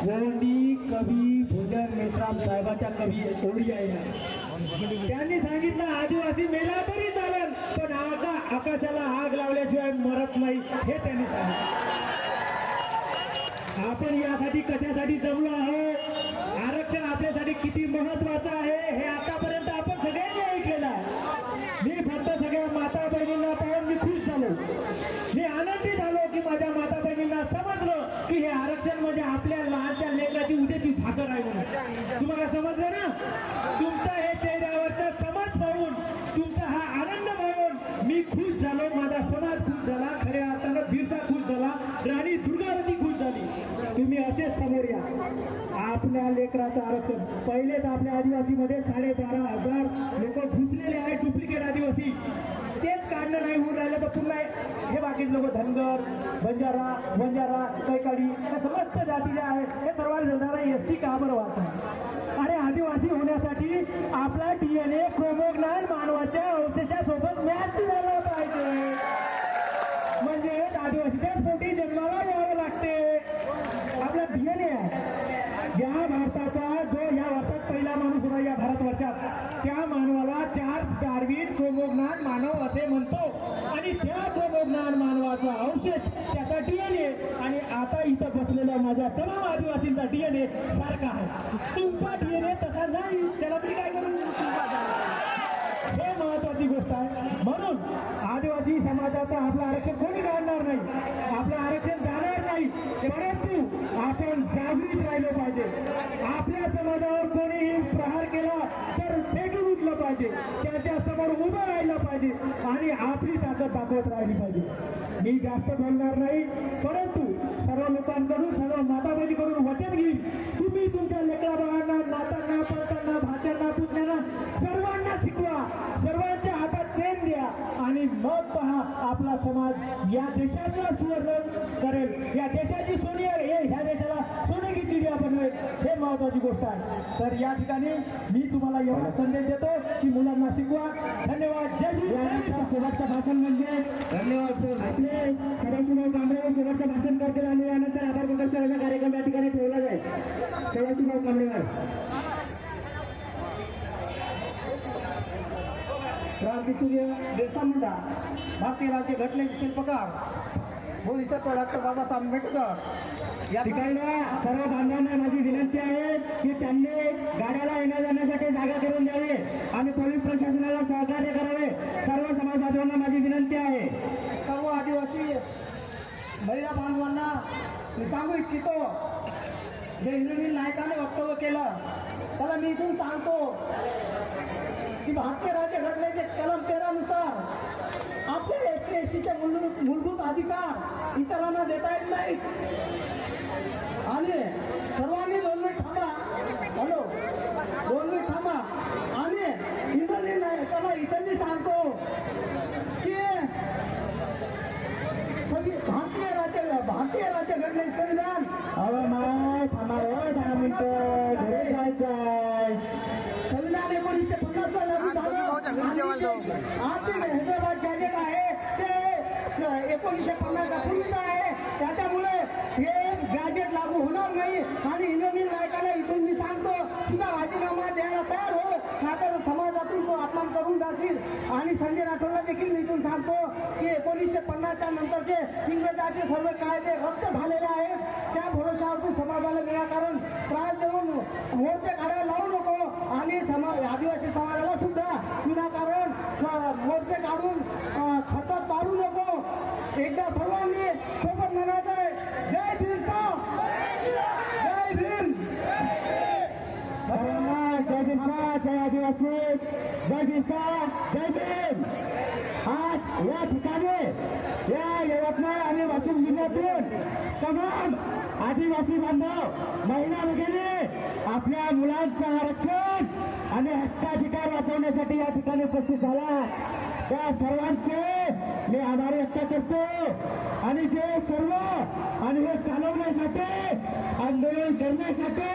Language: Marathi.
कोणी कवी भोजन मेश्राम साहेबाच्या कवी ओळी आहे त्यांनी सांगितलं आदिवासी मेला तरी चालेल पण आका आकाशाला आग लावल्याशिवाय मरत नाही. हे त्यांनी सांगितलं. आपण यासाठी कशासाठी जमलो आहोत? आरक्षण आपल्यासाठी किती महत्वाचं आहे हे आतापर्यंत आपण सगळ्यांनी ऐकलेलं आहे. मी फक्त सगळ्या माता बहिणींना पाहून मी खुश झालो. मी आनंदी झालो की माझ्या माता बहिणींना समजलं की हे आरक्षण म्हणजे आपल्या लहानच्या लेकराची उद्याची भाकर आहे म्हणून. तुम्हाला समजलं ना? तुमचा हे चेहऱ्यावरचा समज पाहून तुमचा हा आनंद पाहून मी खुश झालो माझा समाज खुश झाला. खरे अर्थानं बिरसा खुश झाला राणी दुर्गावती खुश झाली तुम्ही असेच समोर या आपल्या लेकराचं आरक्षण. पहिलेच आपल्या आदिवासीमध्ये साडेबारा हजार लोक घुसलेले आहेत डुप्लिकेट आदिवासी. तेच काढणं नाही होऊन राहिलं तर पुन्हा हे बाकीचे लोक धनगर बंजारा बंजारा कैकाडी या समस्त जाती ज्या आहेत हे सर्वांना जाणारा एस टी का बरं वाचतात आणि आदिवासी होण्यासाठी आपला डीएनए क्रोमोग्नान मानवाच्या अवशेषासोबत मॅच झाला पाहिजे. म्हणजे आदिवासीच्या पोटी जन्माला यावं लागते. आपला डीएनए आहे. या भारताचा जो या वर्षात पहिला माणूस होता या भारतवर्षात त्या मानवाला चार डार्विन क्रोमोग्नान मानव असे म्हणतो. आणि त्या क्रोमोग्नान मानवाचा अवशेष त्याचा डीएनए आणि आता इथं बसलेल्या माझ्या तमाम आदिवासींचा डीएनए सारखा आहे. तुमचा डीएनए तसा नाही त्याला तरी काय करू? हे महत्वाची गोष्ट आहे. म्हणून आदिवासी समाजाचा आपलं आरक्षण कोणी काढणार नाही? आपलं आरक्षण जाणार नाही परंतु आपण जागृत राहिलं पाहिजे. आपल्या समाजावर कोणीही प्रहार केला तर फेटून उठलं पाहिजे. त्याच्यासमोर उभं राहिलं पाहिजे आणि आपली ताकद दाखवत राहिली पाहिजे. मी जास्त बोलणार नाही परंतु सर्व लोकांकडून सर्व माताबाजी करून वचन घेईन. तुम्ही तुमच्या लेकरा बाळांना नातांना पळताना भाच्यांना पुतण्यांना सर्वांना शिकवा. सर्वांच्या हातात प्रेम द्या आणि मग पहा आपला समाज या देशाचा सुवर्ण करेल. या देशाची सोनी हे ह्या देशाला चिडिया बनवेल हे महत्वाची गोष्ट आहे. तर या ठिकाणी मी तुम्हाला एवढा संदेश देतो की मुलांना शिकवा. धन्यवाद. जय. शेवटचं भाषण म्हणजे धन्यवाद सर. आपले सदाशिवराव कांबळे शेवटचं भाषण करतील आणि यानंतर आधार प्रदर्शनाचा कार्यक्रम या ठिकाणी ठेवला जाईल. सदाशिवराव कांबळेवर क्रांतिसूर्य बिरसा मुंडा भारतीय राज्य घटनेचे शिल्पकार. भूमितत्व डॉक्टर बाबासाहेब आंबेडकर. या ठिकाणी सर्व बांधवांना माझी विनंती आहे की त्यांनी गाड्याला येण्या जाण्यासाठी जागा करून द्यावी. आणि पोलीस प्रशासनाला सहकार्य करावे. सर्व समाज बांधवांना माझी विनंती आहे. सर्व आदिवासी महिला बांधवांना मी सांगू इच्छितो जे इंद्रनील नायकाने वक्तव्य केलं त्याला मी इथून सांगतो की भारतीय राज्यघटनेचे कलम सीचे मूलभूत अधिकार इतरांना देता येत नाहीत. आणि सर्वांनी दोन मिनिट थांबा हॅलो? दोन मिनिट थांबा आणि इंद्रनील नायकाला इथं सांगतो की सगळी भारतीय राज्य भारतीय राज्यघटनेचे संविधान अहो माय थांबा हो दहा मिनिटं. घरी जायचंय. संविधान एकोणीसशे पन्नासला लागू झालं. जे हैदराबाद गॅजेट आहे ते एकोणीसशे पन्नासच्या पूर्वीचा आहे. त्याच्यामुळे हे गॅजेट लागू होणार नाही. आणि इंद्रनील नायकाला इथून मी सांगतो तुझा राजीनामा द्यायला तयार हो नाहीतर समाजातून तो अपमान करून जाशील. आणि संजय राठोडला देखील मी इथून सांगतो की एकोणीसशे पन्नासच्या नंतरचे इंग्रजाचे सर्व कायदे रद्द झालेले आहेत. त्या भरोशावरती समाजाला निराकरण त्रास देऊन मोर्चे काढायला लावू नको. आणि समाज आदिवासी समाजाला सुद्धा विनाकारण मोर्चे काढून एकदा सर्वांनी सोबत म्हणायचं आहे. जय बिरसा जय भीम. जय बिरसा जय आदिवासी. जय बिरसा जय भीम. आज या ठिकाणी या यवतमाळ आणि वाशिम जिल्ह्यातून तमाम आदिवासी बांधव महिला वगैरे आपल्या मुलांचं आरक्षण आणि हक्काधिकार वाचवण्यासाठी या ठिकाणी उपस्थित झाला. त्या सर्वांचे मी आभार व्यक्त करतो. आणि जे सर्व आणि हे चालवण्यासाठी आंदोलन करण्यासाठी